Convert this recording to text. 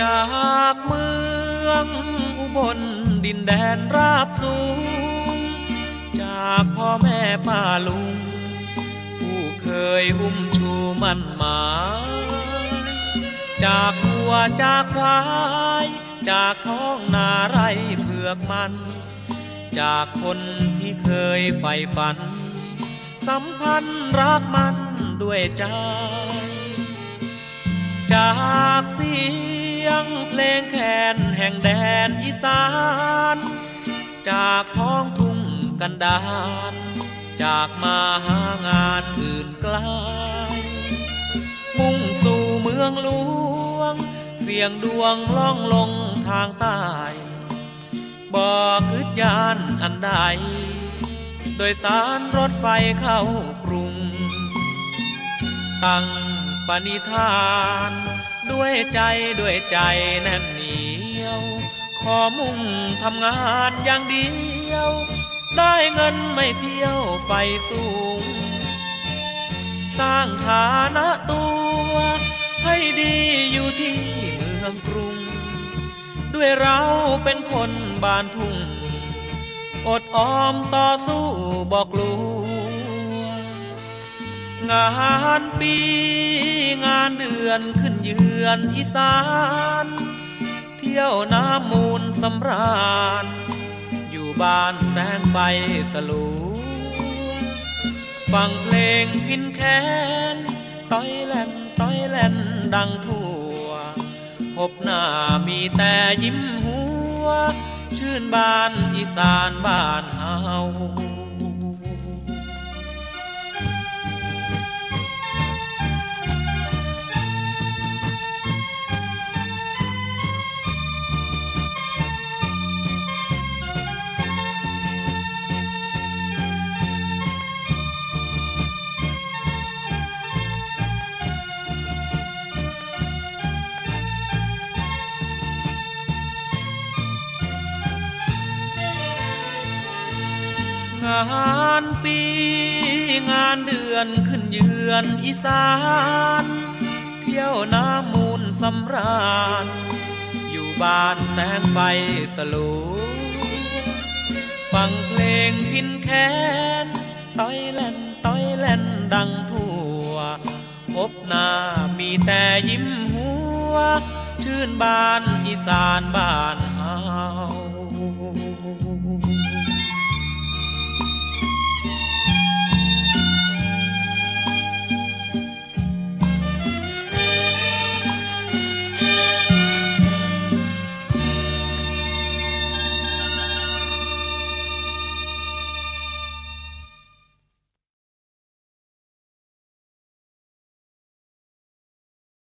จากเมืองอุบลดินแดนราบสูง จากพ่อแม่ป้าลุง ผู้เคยอุ้มชูมันหมายจากวัวจากควาย จากท้องนาไรเผือกมัน จากคนที่เคยใฝ่ฝัน สัมพันธ์รักมันด้วยใจจากสี งเพลงแคนแห่งแดนอีสาน จากท้องทุ่งกันดารจากมาหางานอื่นไกลมุ่งสู่เมืองหลวง เสียงดวงล่องลงทางใต้บ่คืดยานอันใด โดยสารรถไฟเข้ากรุง ตั้งปณิธาน ใจด้วยใจแน่นเหนียว ขอมุ่งทำงานอย่างเดียว ได้เงินไม่เที่ยวไฟสูง สร้างฐานะตัว ให้ดีอยู่ที่เมืองกรุง ด้วยเราเป็นคนบ้านทุ่ง อดออมต่อสู้บอกลูก งานปีงานเดือนขึ้นเยือนอีสาน เที่ยวน้ำมูลสำราญ อยู่บ้านแสงไฟสลัวฟังเพลงพินแคนต้อยแลนต้อยแลนดังทั่ว พบหน้ามีแต่ยิ้มหัว ชื่นบานอีสานบ้านเฮา งานปีงานเดือนขึ้นเยือนอีสาน เที่ยวน้ำมูลสำราญ อยู่บ้านแสงไฟสลัวฟังเพลงพินแคนต้อยแล่นต้อยแล่นดังทั่วพบหน้ามีแต่ยิ้มหัว ชื่นบานอีสาน